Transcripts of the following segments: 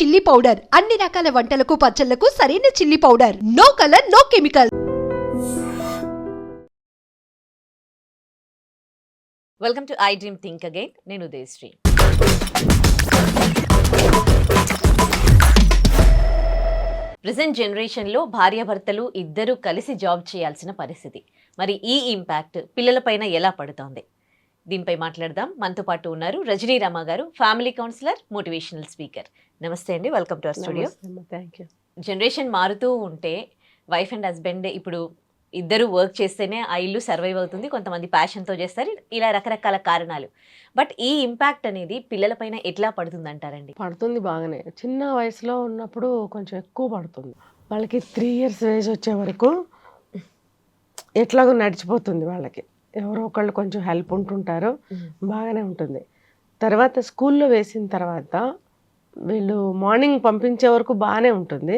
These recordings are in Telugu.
చిల్లీ పౌడర్ అన్ని రకాల వంటలకు పచ్చళ్ళకు సరైన chilli powder no colour no chemical welcome to I dream think again నేను ఉదయశ్రీ. ప్రజెంట్ జనరేషన్లో భార్యాభర్తలు ఇద్దరూ కలిసి జాబ్ చేయాల్సిన పరిస్థితి. మరి ఈ ఇంపాక్ట్ పిల్లలపైన ఎలా పడుతోంది? దీనిపై మాట్లాడదాం. మనతో పాటు ఉన్నారు రజనీ రమ గారు ఫ్యామిలీ కౌన్సిలర్ మోటివేషనల్ స్పీకర్. నమస్తే అండి. Welcome to our studio. Thank you. Generation మారుతూ ఉంటే వైఫ్ అండ్ హస్బెండ్ ఇప్పుడు ఇద్దరు వర్క్ చేస్తేనే ఆ ఇల్లు సర్వైవ్ అవుతుంది. కొంతమంది ప్యాషన్తో చేస్తారు. ఇలా రకరకాల కారణాలు. బట్ ఈ ఇంపాక్ట్ అనేది పిల్లలపైన ఎట్లా పడుతుంది అంటారండి పడుతుంది బాగానే. చిన్న వయసులో ఉన్నప్పుడు కొంచెం ఎక్కువ పడుతుంది. వాళ్ళకి త్రీ ఇయర్స్ ఏజ్ వచ్చే వరకు ఎట్లాగో నడిచిపోతుంది వాళ్ళకి. ఎవరో ఒకళ్ళు కొంచెం హెల్ప్ ఉంటుంటారు. బాగానే ఉంటుంది. తర్వాత స్కూల్లో వేసిన తర్వాత వీళ్ళు మార్నింగ్ పంపించే వరకు బాగానే ఉంటుంది.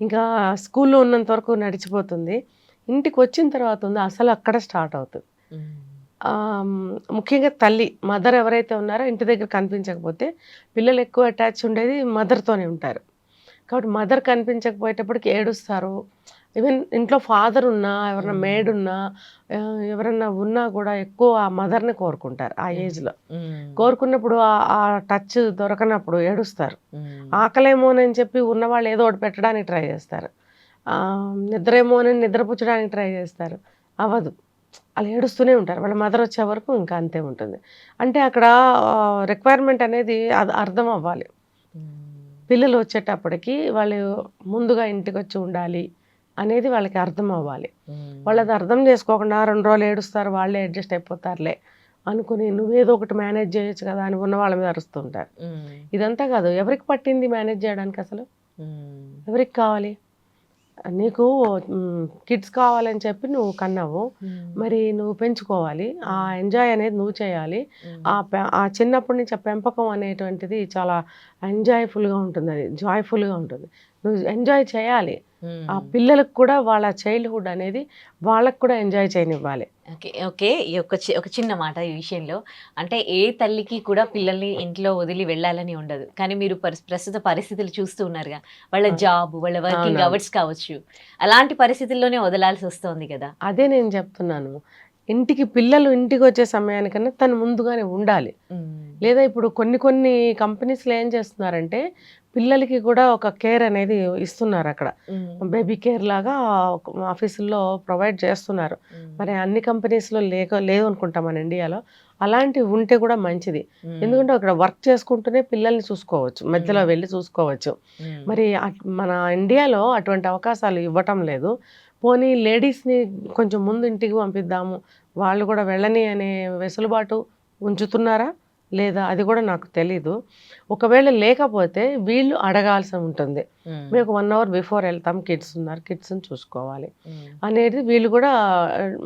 ఇంకా స్కూల్లో ఉన్నంత వరకు నడిచిపోతుంది. ఇంటికి వచ్చిన తర్వాత ఉంది అసలు అక్కడ స్టార్ట్ అవుతుంది. ముఖ్యంగా తల్లి మదర్ ఎవరైతే ఉన్నారో ఇంటి దగ్గర కనిపించకపోతే పిల్లలు ఎక్కువ అటాచ్ ఉండేది మదర్తోనే ఉంటారు. కాబట్టి మదర్ కనిపించకపోయేటప్పటికి ఏడుస్తారు. ఈవెన్ ఇంట్లో ఫాదర్ ఉన్నా ఎవరన్నా మేడ్ ఉన్నా ఆ, ఎవరన్నా ఉన్నా కూడా ఎక్కువ ఆ మదర్ని కోరుకుంటారు ఆ ఏజ్లో కోరుకున్నప్పుడు ఆ- టచ్ దొరకనప్పుడు ఏడుస్తారు. ఆకలేమోనని చెప్పి ఉన్నవాళ్ళు ఏదో ఒకటి పెట్టడానికి ట్రై చేస్తారు. ఆ, నిద్రేమోనని నిద్రపుచ్చడానికి ట్రై చేస్తారు. అవ్వదు. అలా ఏడుస్తూనే ఉంటారు. వాళ్ళ మదర్ వచ్చే వరకు ఇంకా అంతే ఉంటుంది. అంటే అక్కడ రిక్వైర్మెంట్ అనేది అది అర్థం అవ్వాలి. పిల్లలు వచ్చేటప్పటికి వాళ్ళు ముందుగా ఇంటికి వచ్చి ఉండాలి. అనేది వాళ్ళకి అర్థం అవ్వాలి. వాళ్ళు అది అర్థం చేసుకోకుండా రెండు రోజులు ఏడుస్తారు వాళ్ళే అడ్జస్ట్ అయిపోతారులే అనుకుని నువ్వేదో ఒకటి మేనేజ్ చేయొచ్చు కదా అని ఉన్న వాళ్ళ మీద అరుస్తుంటారు. ఇదంతా కాదు ఎవరికి పట్టింది మేనేజ్ చేయడానికి అసలు? ఎవరికి కావాలి? నీకు కిడ్స్ కావాలని చెప్పి నువ్వు కన్నావు. మరి నువ్వు పెంచుకోవాలి. ఆ ఎంజాయ్ అనేది నువ్వు చేయాలి. ఆ పె- ఆ చిన్నప్పటి నుంచి ఆ పెంపకం అనేటువంటిది చాలా ఎంజాయ్ఫుల్గా ఉంటుంది అది జాయ్ఫుల్గా ఉంటుంది. నువ్వు ఎంజాయ్ చేయాలి. ఆ పిల్లలకు కూడా వాళ్ళ చైల్డ్హుడ్ అనేది వాళ్ళకు కూడా ఎంజాయ్ చేయనివ్వాలి. Okay okay. ఈ ఒక ఒక చిన్న మాట ఈ విషయంలో. అంటే ఏ తల్లికి కూడా పిల్లల్ని ఇంట్లో వదిలి వెళ్ళాలని ఉండదు. కానీ మీరు పరిస్- ప్రస్తుత పరిస్థితులు చూస్తూ ఉన్నారుగా. వాళ్ళ. జాబ్ వాళ్ళ వర్కింగ్. అవర్స్ కావచ్చు. అలాంటి పరిస్థితుల్లోనే వదలాల్సి వస్తుంది కదా. అదే నేను చెప్తున్నాను. ఇంటికి పిల్లలు ఇంటికి వచ్చే సమయానికన్నా తను ముందుగానే ఉండాలి. లేదా ఇప్పుడు కొన్ని కొన్ని కంపెనీస్లో ఏం చేస్తున్నారంటే పిల్లలకి కూడా ఒక కేర్ అనేది ఇస్తున్నారు అక్కడ. బేబీ కేర్ లాగా ఆఫీసుల్లో ప్రొవైడ్ చేస్తున్నారు. మరి అన్ని కంపెనీస్లో లేక లేదు అనుకుంటా మన ఇండియాలో. అలాంటివి ఉంటే కూడా మంచిది. ఎందుకంటే అక్కడ వర్క్ చేసుకుంటూనే పిల్లల్ని చూసుకోవచ్చు. మధ్యలో. వెళ్ళి చూసుకోవచ్చు. మరి మన ఇండియాలో అటువంటి అవకాశాలు ఇవ్వటం లేదు. పోనీ లేడీస్ని కొంచెం ముందు ఇంటికి పంపిద్దాము. వాళ్ళు కూడా వెళ్ళని అనే వెసులుబాటు ఉంచుతున్నారా? లేదా అది కూడా నాకు తెలీదు. ఒకవేళ లేకపోతే వీళ్ళు అడగాల్సి ఉంటుంది. మేము. వన్ అవర్ బిఫోర్ వెళ్తాం కిడ్స్ ఉన్నారు కిడ్స్ని చూసుకోవాలి. అనేది వీళ్ళు కూడా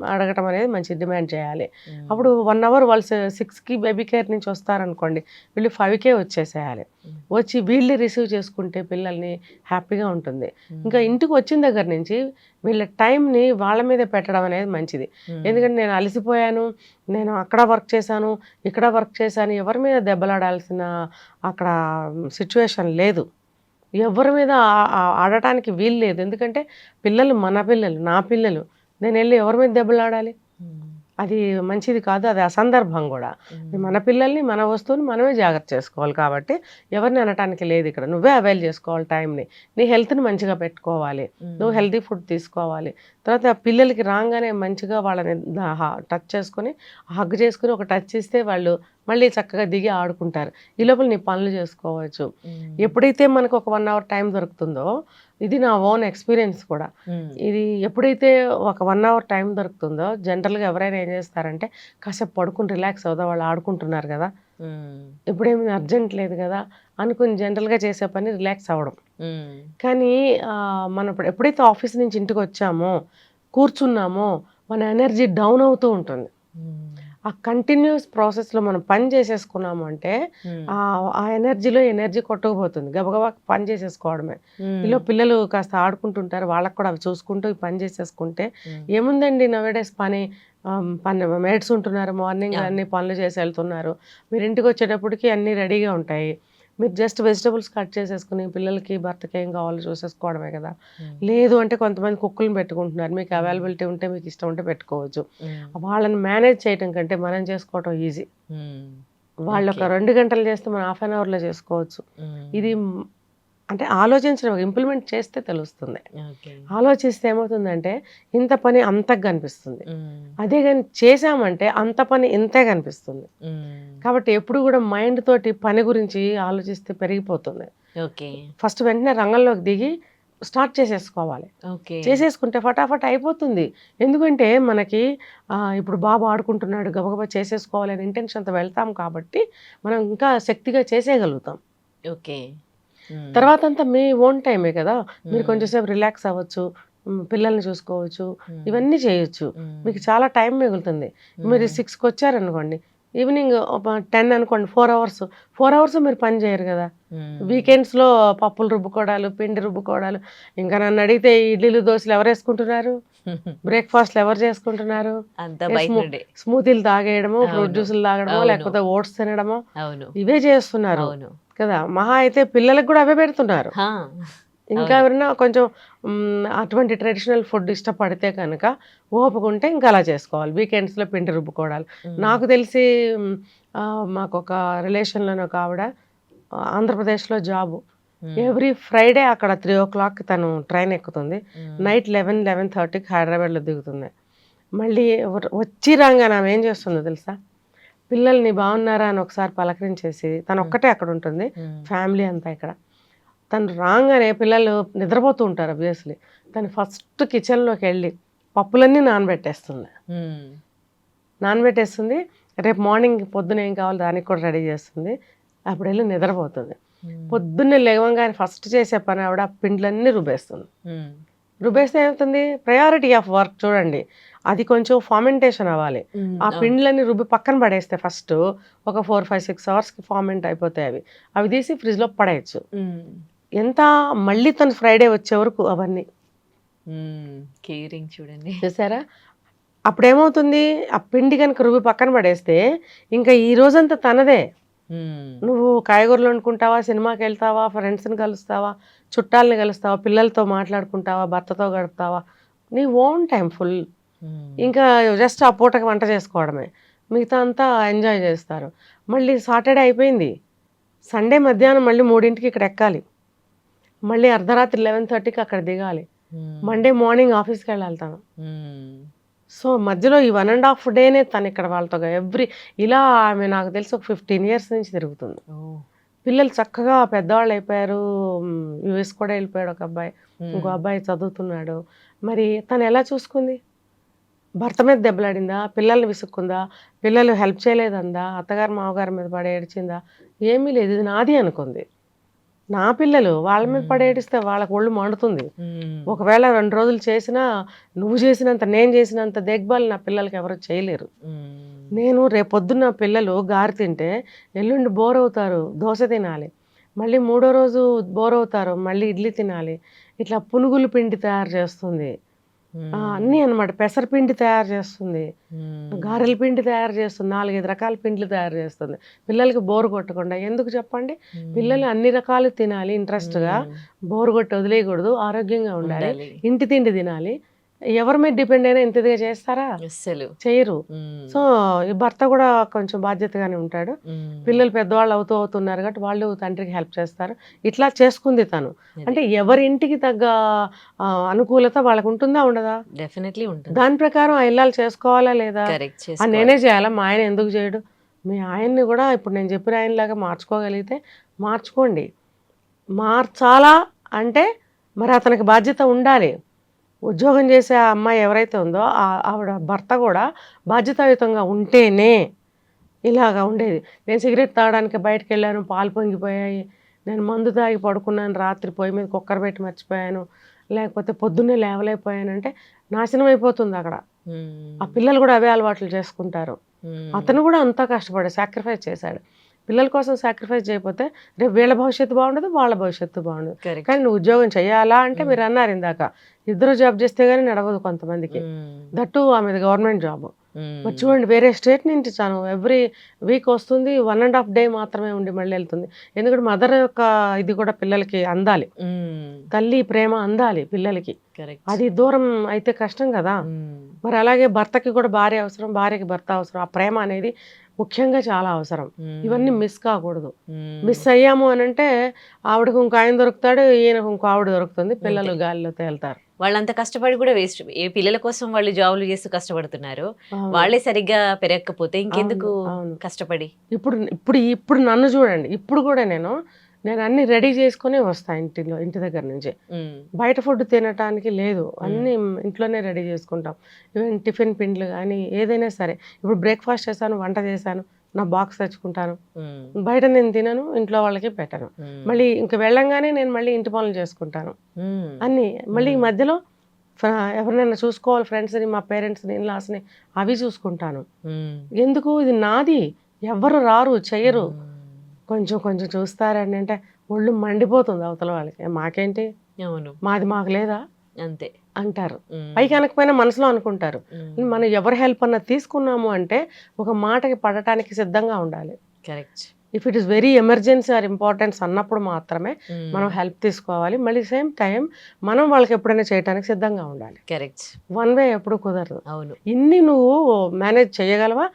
అడగటం అనేది మంచి డిమాండ్ చేయాలి. అప్పుడు వన్ అవర్ వాళ్ళు సిక్స్కి బేబీ కేర్ నుంచి వస్తారనుకోండి వీళ్ళు ఫైవ్కే వచ్చేసేయాలి. వచ్చి వీళ్ళు రిసీవ్ చేసుకుంటే పిల్లల్ని హ్యాపీగా ఉంటుంది. ఇంకా ఇంటికి వచ్చిన దగ్గర నుంచి వీళ్ళ టైంని వాళ్ళ మీద పెట్టడం అనేది మంచిది. ఎందుకంటే నేను అలసిపోయాను నేను అక్కడ వర్క్ చేశాను ఇక్కడ వర్క్ చేశాను ఎవరి మీద దెబ్బలాడాల్సిన అక్కడ సిచ్యువేషన్ లేదు. ఎవరి మీద ఆడటానికి వీలు లేదు. ఎందుకంటే పిల్లలు మన పిల్లలు నా పిల్లలు. నేను వెళ్ళి ఎవరి మీద దెబ్బలాడాలి? అది మంచిది కాదు అది అసందర్భం కూడా. మన పిల్లల్ని మన వస్తువుని మనమే జాగ్రత్త చేసుకోవాలి కాబట్టి ఎవరిని అనటానికి లేదు ఇక్కడ. నువ్వే అవైల్ చేసుకోవాలి టైంని నీ. హెల్త్ని మంచిగా పెట్టుకోవాలి. నువ్వు హెల్తీ ఫుడ్ తీసుకోవాలి. తర్వాత ఆ పిల్లలకి రాగానే మంచిగా వాళ్ళని టచ్ చేసుకొని హగ్ చేసుకుని ఒక టచ్ ఇస్తే వాళ్ళు మళ్ళీ చక్కగా దిగి ఆడుకుంటారు. ఈ లోపల నీ పనులు చేసుకోవచ్చు. ఎప్పుడైతే మనకు ఒక వన్ అవర్ టైం దొరుకుతుందో ఇది నా ఓన్ ఎక్స్పీరియన్స్ కూడా. ఇది ఎప్పుడైతే ఒక వన్ అవర్ టైం దొరుకుతుందో జనరల్గా ఎవరైనా ఏం చేస్తారంటే కాసేపు పడుకుని రిలాక్స్ అవుదా వాళ్ళు ఆడుకుంటున్నారు కదా. ఇప్పుడేమి అర్జెంట్ లేదు కదా అనుకుని జనరల్గా చేసే పని రిలాక్స్ అవ్వడం. కానీ మనం ఇప్పుడు ఎప్పుడైతే ఆఫీస్ నుంచి ఇంటికి వచ్చామో కూర్చున్నామో మన ఎనర్జీ డౌన్ అవుతూ ఉంటుంది. ఆ కంటిన్యూస్ ప్రాసెస్లో మనం పని చేసేసుకున్నాము అంటే ఆ ఆ ఎనర్జీలో ఎనర్జీ కొట్టుకుపోతుంది. గబగబా పని చేసేసుకోవడమే. ఇలా పిల్లలు కాస్త ఆడుకుంటుంటారు వాళ్ళకి కూడా అవి చూసుకుంటూ పని చేసేసుకుంటే ఏముందండి నవేడేస్ పని? పని మేడ్స్ ఉంటున్నారు మార్నింగ్. అన్ని పనులు చేసి వెళ్తున్నారు. మీరు ఇంటికి వచ్చేటప్పటికి అన్నీ రెడీగా ఉంటాయి. మీరు జస్ట్ వెజిటబుల్స్ కట్ చేసేసుకుని పిల్లలకి భర్తకి ఏం కావాలో చూసేసుకోవడమే కదా. లేదు అంటే కొంతమంది కుక్కలను పెట్టుకుంటున్నారు. మీకు అవైలబిలిటీ ఉంటే మీకు ఇష్టం ఉంటే పెట్టుకోవచ్చు. వాళ్ళని మేనేజ్ చేయటం కంటే మనం చేసుకోవటం ఈజీ వాళ్ళు ఒక. రెండు గంటలు చేస్తే మనం హాఫ్ అన్ అవర్లో చేసుకోవచ్చు. ఇది అంటే ఆలోచించడం ఇంప్లిమెంట్ చేస్తే తెలుస్తుంది. ఆలోచిస్తే ఏమవుతుందంటే ఇంత పని అంతకు కనిపిస్తుంది. అదే కానీ చేసామంటే అంత పని ఇంతే కనిపిస్తుంది. కాబట్టి ఎప్పుడు కూడా మైండ్ తోటి పని గురించి ఆలోచిస్తే పెరిగిపోతుంది. ఫస్ట్ వెంటనే రంగంలోకి దిగి స్టార్ట్ చేసేసుకోవాలి. ఓకే. చేసేసుకుంటే ఫటాఫట్ అయిపోతుంది. ఎందుకంటే మనకి ఇప్పుడు బాబు ఆడుకుంటున్నాడు గబగబా చేసేసుకోవాలని ఇంటెన్షన్తో వెళ్తాం కాబట్టి మనం ఇంకా శక్తిగా చేసేయగలుగుతాం. ఓకే. తర్వాత అంతా మీ ఓన్ టైమే కదా. మీరు కొంచెంసేపు రిలాక్స్ అవ్వచ్చు పిల్లల్ని చూసుకోవచ్చు ఇవన్నీ చేయొచ్చు. మీకు చాలా టైం మిగులుతుంది. మీరు సిక్స్కి వచ్చారనుకోండి ఈవినింగ్ టెన్ అనుకోండి ఫోర్ అవర్స్ ఫోర్ అవర్స్ మీరు పని చేయరు కదా. వీకెండ్స్లో పప్పులు రుబ్బుకోవడాలు పిండి రుబ్బుకోవడాలు ఇంకా నన్ను అడిగితే ఇడ్లీలు దోశలు ఎవరు వేసుకుంటున్నారు? బ్రేక్ఫాస్ట్లు ఎవరు చేసుకుంటున్నారు? స్మూతీలు తాగేయడమో ఫ్రూట్. జ్యూసులు తాగడమో. లేకపోతే ఓట్స్ తినడమో ఇవే చేస్తున్నారు. కదా మహా అయితే పిల్లలకు కూడా అవే పెడుతున్నారు. ఇంకా. ఎవరైనా కొంచెం అటువంటి ట్రెడిషనల్ ఫుడ్ ఇష్టపడితే కనుక ఓపిక ఉంటే ఇంకా అలా చేసుకోవాలి వీకెండ్స్లో పిండి రుబ్బుకోవడాలు. నాకు తెలిసి మాకు ఒక రిలేషన్లోనే ఒక ఆవిడ ఆంధ్రప్రదేశ్లో జాబు. ఎవ్రీ ఫ్రైడే అక్కడ త్రీ ఓ క్లాక్ తను ట్రైన్ ఎక్కుతుంది. నైట్ లెవెన్ లెవెన్ థర్టీకి హైదరాబాద్లో దిగుతుంది మళ్ళీ వచ్చి రాగానే ఆమె ఏం చేస్తుందో తెలుసా పిల్లల్ని బాగున్నారా అని ఒకసారి పలకరించేసి తను ఒక్కటే అక్కడ ఉంటుంది. ఫ్యామిలీ అంతా ఇక్కడ తను రాగానే పిల్లలు నిద్రపోతూ ఉంటారు అబ్వియస్లీ తను ఫస్ట్ కిచెన్లోకి వెళ్ళి పప్పులన్నీ నానబెట్టేస్తుంది. నానబెట్టేస్తుంది రేపు మార్నింగ్ పొద్దున ఏం కావాలో దానికి కూడా రెడీ చేస్తుంది అప్పుడు వెళ్ళి నిద్రపోతుంది. పొద్దున్నే లేవగానే ఫస్ట్ చేసే పని ఆవిడ పిండ్లన్నీ రుబ్బేస్తుంది. రుబ్బేస్తే ఏమవుతుంది ప్రయారిటీ ఆఫ్ వర్క్ చూడండి అది కొంచెం ఫార్మెంటేషన్ అవ్వాలి. ఆ అవును. పిండ్లన్నీ రుబ్బి పక్కన పడేస్తే ఫస్ట్ ఒక ఫోర్ ఫైవ్ సిక్స్ అవర్స్కి ఫార్మెంట్ అయిపోతాయి అవి అవి తీసి ఫ్రిడ్జ్లో పడేయచ్చు. ఎంత మళ్ళీ తను ఫ్రైడే వచ్చే వరకు అవన్నీ. కేరింగ్ చూడండి చూసారా అప్పుడు ఏమవుతుంది ఆ పిండి కనుక రుబ్బి పక్కన పడేస్తే ఇంకా ఈ రోజంతా తనదే. నువ్వు కాయగూరలు వండుకుంటావా సినిమాకి వెళ్తావా ఫ్రెండ్స్ని కలుస్తావా చుట్టాలని కలుస్తావా పిల్లలతో మాట్లాడుకుంటావా భర్తతో గడుపుతావా నీ ఓన్ టైం ఫుల్. ఇంకా జస్ట్ ఆ పూటకి వంట చేసుకోవడమే. మిగతా అంతా ఎంజాయ్ చేస్తారు. మళ్ళీ సాటర్డే అయిపోయింది. సండే మధ్యాహ్నం మళ్ళీ మూడింటికి ఇక్కడ ఎక్కాలి. మళ్ళీ అర్ధరాత్రి లెవెన్ థర్టీకి అక్కడ దిగాలి. మండే మార్నింగ్ ఆఫీస్కి వెళ్ళాలి తను. మ్మ్. సో మధ్యలో ఈ వన్ అండ్ హాఫ్ డేనే తను ఇక్కడ వాళ్ళతో ఎవ్రీ ఇలా ఆమె నాకు తెలిసి ఒక ఫిఫ్టీన్ ఇయర్స్ నుంచి తిరుగుతుంది. ఓ. పిల్లలు చక్కగా పెద్దవాళ్ళు అయిపోయారు. యుఎస్ కూడా వెళ్ళిపోయాడు ఒక అబ్బాయి. మ్మ్. ఇంకో అబ్బాయి చదువుతున్నాడు. మరి తను ఎలా చూసుకుంది? భర్త మీద దెబ్బలాడిందా? పిల్లల్ని విసుక్కుందా? పిల్లలు హెల్ప్ చేయలేదందా? అత్తగారు మామగారి మీద పడి ఏడిచిందా? ఏమీ లేదు. ఇది నాది అనుకుంది. నా పిల్లలు వాళ్ళ మీద పడి ఏడిస్తే వాళ్ళకి ఒళ్ళు మండుతుంది. ఒకవేళ రెండు రోజులు చేసినా నువ్వు చేసినంత నేను చేసినంత దేగ్బాల్ నా పిల్లలకి ఎవరు చేయలేరు. నేను రేపొద్దున్న పిల్లలు గారి తింటే ఎల్లుండి బోర్ అవుతారు దోశ తినాలి. మళ్ళీ మూడో రోజు బోర్ అవుతారు మళ్ళీ ఇడ్లీ తినాలి. ఇట్లా పునుగులు పిండి తయారు చేస్తుంది. అన్నీ అనమాట పెసరపిండి తయారు చేస్తుంది. గారెల పిండి తయారు చేస్తుంది. నాలుగైదు రకాల పిండ్లు తయారు చేస్తుంది. పిల్లలకి బోర్ కొట్టకుండా. ఎందుకు చెప్పండి. పిల్లలు అన్ని రకాలు తినాలి. ఇంట్రెస్ట్గా. బోర్ కొట్టి వదిలేయకూడదు. ఆరోగ్యంగా ఉండాలి. ఇంటి తిండి తినాలి. ఎవరి మీద డిపెండ్ అయినా ఇంత ఇదిగా చేస్తారా? చేయరు. సో ఈ భర్త కూడా కొంచెం బాధ్యతగానే ఉంటాడు. పిల్లలు పెద్దవాళ్ళు అవుతూ అవుతున్నారు కాబట్టి వాళ్ళు తండ్రికి హెల్ప్ చేస్తారు. ఇట్లా చేసుకుంది తను. అంటే ఎవరి ఇంటికి తగ్గ అనుకూలత వాళ్ళకు ఉంటుందా ఉండదా? డెఫినెట్లీ ఉంటుంది. దాని ప్రకారం ఆ ఇల్లాలు చేసుకోవాలా లేదా? నేనే చేయాలా? మా ఆయన ఎందుకు చేయడు? మీ ఆయన్ని కూడా ఇప్పుడు నేను చెప్పిన ఆయనలాగా మార్చుకోగలిగితే మార్చుకోండి. మార్చాలా అంటే మరి అతనికి బాధ్యత ఉండాలి. ఉద్యోగం చేసే ఆ అమ్మాయి ఎవరైతే ఉందో ఆవిడ భర్త కూడా బాధ్యతాయుతంగా ఉంటేనే ఇలాగా ఉండేది. నేను సిగరెట్ తాగడానికి బయటకు వెళ్ళాను పాలు పొంగిపోయాయి నేను మందు తాగి పడుకున్నాను రాత్రి పొయ్యి మీద కుక్కర్ పెట్టి మర్చిపోయాను లేకపోతే పొద్దున్నే లేవలేకపోయానంటే నాశనం అయిపోతుంది అక్కడ. ఆ పిల్లలు కూడా అవే అలవాట్లు చేసుకుంటారు. అతను కూడా అంతా కష్టపడి సాక్రిఫైస్ చేశాడు. పిల్లల కోసం సాక్రిఫైస్ చేయకపోతే రేపు వీళ్ళ భవిష్యత్తు బాగుండదు వాళ్ళ భవిష్యత్తు బాగుండదు. కానీ నువ్వు ఉద్యోగం చేయాలా అంటే మీరు అన్నారు ఇందాక ఇద్దరు జాబ్ చేస్తే గానీ నడవదు కొంతమందికి. దట్టు ఆమెది గవర్నమెంట్ జాబ్ మరి చూడండి వేరే స్టేట్ నుంచి చాను ఎవ్రీ వీక్ వస్తుంది వన్ అండ్ హాఫ్ డే మాత్రమే ఉండి మళ్ళీ వెళ్తుంది. ఎందుకంటే మదర్ యొక్క ఇది కూడా పిల్లలకి అందాలి. తల్లి ప్రేమ అందాలి పిల్లలకి. అది దూరం అయితే కష్టం కదా. మరి అలాగే భర్తకి కూడా భార్య అవసరం భార్యకి భర్త అవసరం. ఆ ప్రేమ అనేది ముఖ్యంగా చాలా అవసరం. ఇవన్నీ మిస్ కాకూడదు. మిస్ అయ్యాము అని అంటే ఆవిడకు ఇంకో ఆయన దొరుకుతాడు ఈయనకు ఇంకో ఆవిడ దొరుకుతుంది పిల్లలు గాలిలో తేలుతారు. వాళ్ళంత కష్టపడి కూడా వేస్ట్. ఏ పిల్లల కోసం వాళ్ళు జాబులు చేస్తూ కష్టపడుతున్నారు. వాళ్ళే సరిగ్గా పెరగకపోతే ఇంకెందుకు. కష్టపడి? ఇప్పుడు ఇప్పుడు ఇప్పుడు నన్ను చూడండి. ఇప్పుడు కూడా నేను నేను అన్ని రెడీ చేసుకుని వస్తా ఇంటిలో ఇంటి దగ్గర నుంచి. బయట ఫుడ్ తినటానికి లేదు. అన్ని ఇంట్లోనే రెడీ చేసుకుంటాం. ఈవెన్ టిఫిన్ పిండ్లు కానీ ఏదైనా సరే. ఇప్పుడు బ్రేక్ఫాస్ట్ చేశాను వంట చేశాను నా బాక్స్ తెచ్చుకుంటాను. బయట నేను తినను ఇంట్లో వాళ్ళకి పెట్టను. మళ్ళీ ఇంక వెళ్ళంగానే నేను మళ్ళీ ఇంటి పనులు చేసుకుంటాను. అన్ని. మళ్ళీ ఈ. మధ్యలో ఎవరినైనా చూసుకోవాలి ఫ్రెండ్స్ని మా పేరెంట్స్ని ఇన్లాస్ని అవి చూసుకుంటాను. ఎందుకు? ఇది నాది. ఎవ్వరు రారు చెయ్యరు. కొంచెం కొంచెం చూస్తారని అంటే ఒళ్ళు మండిపోతుంది అవతల వాళ్ళకి. "ఏ, మాకేంటి? అవును. మాది మాకు లేదా? అంతే. అంటారు. పైకి అనకపోయినా మనసులో అనుకుంటారు. మనం ఎవరి హెల్ప్ అన్న తీసుకున్నాము అంటే ఒక మాటకి పడటానికి సిద్ధంగా ఉండాలి. Correct. If it is very emergency or importance అన్నప్పుడు మాత్రమే మనం హెల్ప్ తీసుకోవాలి. మళ్ళీ సేమ్ టైం మనం వాళ్ళకి ఎప్పుడైనా చేయడానికి సిద్ధంగా ఉండాలి. కరెక్ట్. వన్ వే ఎప్పుడు కుదరదు. అవును. ఇన్ని నువ్వు మేనేజ్ చేయగలవా?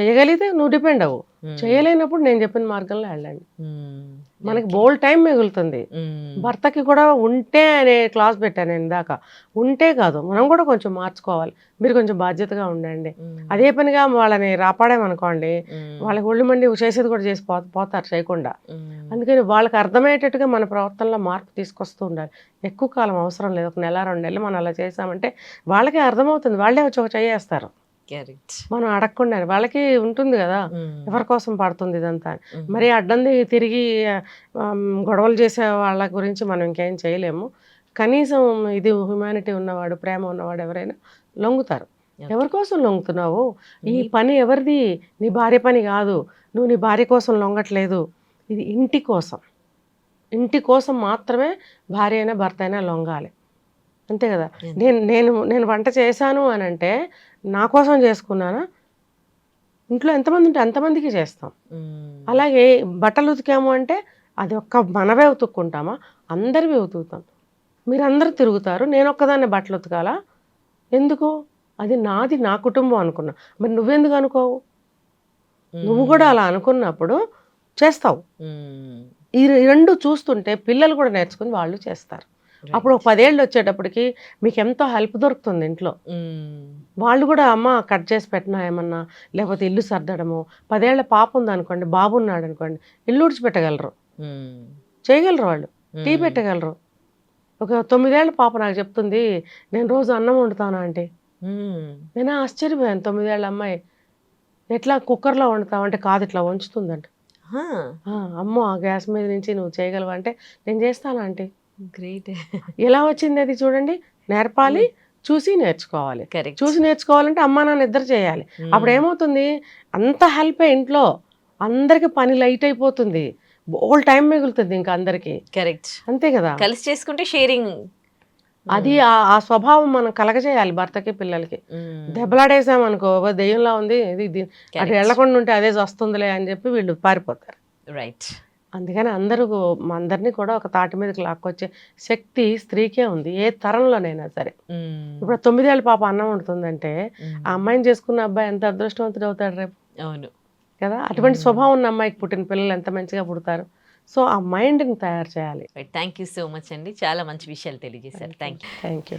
చేయగలిగితే నువ్వు డిపెండ్ అవ్వు. చేయలేనప్పుడు నేను చెప్పిన మార్గంలో వెళ్ళండి. మనకి బోల్ టైం మిగులుతుంది. భర్తకి కూడా ఉంటే అనే క్లాస్ పెట్టాను నేను ఇందాక. ఉంటే కాదు మనం కూడా కొంచెం మార్చుకోవాలి. మీరు కొంచెం బాధ్యతగా ఉండండి. అదే పనిగా వాళ్ళని రాపాడామనుకోండి వాళ్ళకి ఒళ్ళు మండి చేసేది కూడా చేసి పోతారు చేయకుండా. అందుకని వాళ్ళకి అర్థమయ్యేటట్టుగా మన ప్రవర్తనలో మార్పు తీసుకొస్తూ ఉండాలి. ఎక్కువ కాలం అవసరం లేదు. ఒక నెల రెండు నెలలు మనం అలా చేసామంటే వాళ్ళకి అర్థమవుతుంది. వాళ్ళే వచ్చి ఒక చేస్తారు కరెక్ట్ మనం అడగకుండా వాళ్ళకి ఉంటుంది కదా ఎవరి కోసం పడుతుంది ఇదంతా మరి అడ్డంది తిరిగి గొడవలు చేసే వాళ్ళ గురించి మనం ఇంకేం చేయలేము. కనీసం ఇది హ్యుమానిటీ ఉన్నవాడు ప్రేమ ఉన్నవాడు ఎవరైనా లొంగుతారు. ఎవరి కోసం లొంగుతున్నావు? ఈ పని ఎవరిది? నీ భార్య పని కాదు. నువ్వు నీ భార్య కోసం లొంగట్లేదు. ఇది ఇంటి కోసం. ఇంటి కోసం మాత్రమే భార్య అయినా భర్త అయినా లొంగాలి. అంతే కదా. నేను నేను నేను వంట చేశాను అని అంటే నా కోసం చేసుకున్నానా? ఇంట్లో ఎంతమంది ఉంటే అంతమందికి చేస్తాం. అలాగే బట్టలు ఉతికాము అంటే అది ఒక్క మనవే ఉతుక్కుంటామా? అందరివి ఉతుకుతాం. మీరందరూ తిరుగుతారు నేను ఒక్కదాన్ని బట్టలు ఉతకాలా? ఎందుకు? అది నాది నా కుటుంబం అనుకున్నా. మరి నువ్వెందుకు అనుకోవు? నువ్వు కూడా అలా అనుకున్నప్పుడు చేస్తావు. ఈ రెండు చూస్తుంటే పిల్లలు కూడా నేర్చుకుని వాళ్ళు చేస్తారు. అప్పుడు ఒక పదేళ్ళు వచ్చేటప్పటికి మీకు ఎంతో హెల్ప్ దొరుకుతుంది ఇంట్లో. వాళ్ళు కూడా అమ్మ కట్ చేసి పెట్టినా ఏమన్నా? లేకపోతే ఇల్లు సర్దడము. పదేళ్ళ పాప ఉంది అనుకోండి బాబు ఉన్నాడు అనుకోండి ఇల్లు ఊడ్చిపెట్టగలరు. చేయగలరు వాళ్ళు. టీ పెట్టగలరు. ఒక తొమ్మిదేళ్ళ పాప నాకు చెప్తుంది నేను రోజు అన్నం వండుతాను అంటే నేను ఆశ్చర్యపోయాను. తొమ్మిదేళ్ళ అమ్మాయి ఎట్లా కుక్కర్లో వండుతావంటే కాదు ఇట్లా వంచుతుందంట. హా, "ఆ, అమ్మో ఆ గ్యాస్ మీద నుంచి నువ్వు చేయగలవా? అంటే నేను చేస్తాను ఆంటీ. గ్రేట్. ఎలా వచ్చింది అది చూడండి. నేర్పాలి చూసి నేర్చుకోవాలి. కరెక్ట్ చూసి నేర్చుకోవాలంటే అమ్మా నాన్న ఇద్దరు చేయాలి. అప్పుడు ఏమవుతుంది? అంత హెల్పే ఇంట్లో. అందరికి పని లైట్ అయిపోతుంది. బోల్ టైం మిగులుతుంది ఇంకా అందరికి. కరెక్ట్ అంతే కదా? కలిసి చేసుకుంటే షేరింగ్ అది ఆ- స్వభావం మనం కలగజేయాలి భర్తకి పిల్లలకి. దెబ్బలాడేసామనుకో "ఓ, దెయ్యంలా ఉంది. ఇది ఇది అటు వెళ్ళకుండా ఉంటే అదే వస్తుందిలే అని చెప్పి వీళ్ళు పారిపోతారు. రైట్ అందుకని అందరూ అందరినీ కూడా ఒక తాటి మీదకి లాక్కొచ్చే శక్తి స్త్రీకే ఉంది ఏ తరంలోనైనా సరే. ఇప్పుడు తొమ్మిదేళ్ళ పాప అన్నం వండుతుందంటే ఆ అమ్మాయిని చేసుకున్న అబ్బాయి ఎంత అదృష్టవంతుడు అవుతాడు రేపు? అవును. కదా? అటువంటి. స్వభావం ఉన్న అమ్మాయికి పుట్టిన పిల్లలు ఎంత మంచిగా పుడతారు? సో ఆ మైండ్ని తయారు చేయాలి. థ్యాంక్ యూ సో మచ్ అండి. చాలా మంచి విషయాలు తెలియజేశారు. Thank you thank you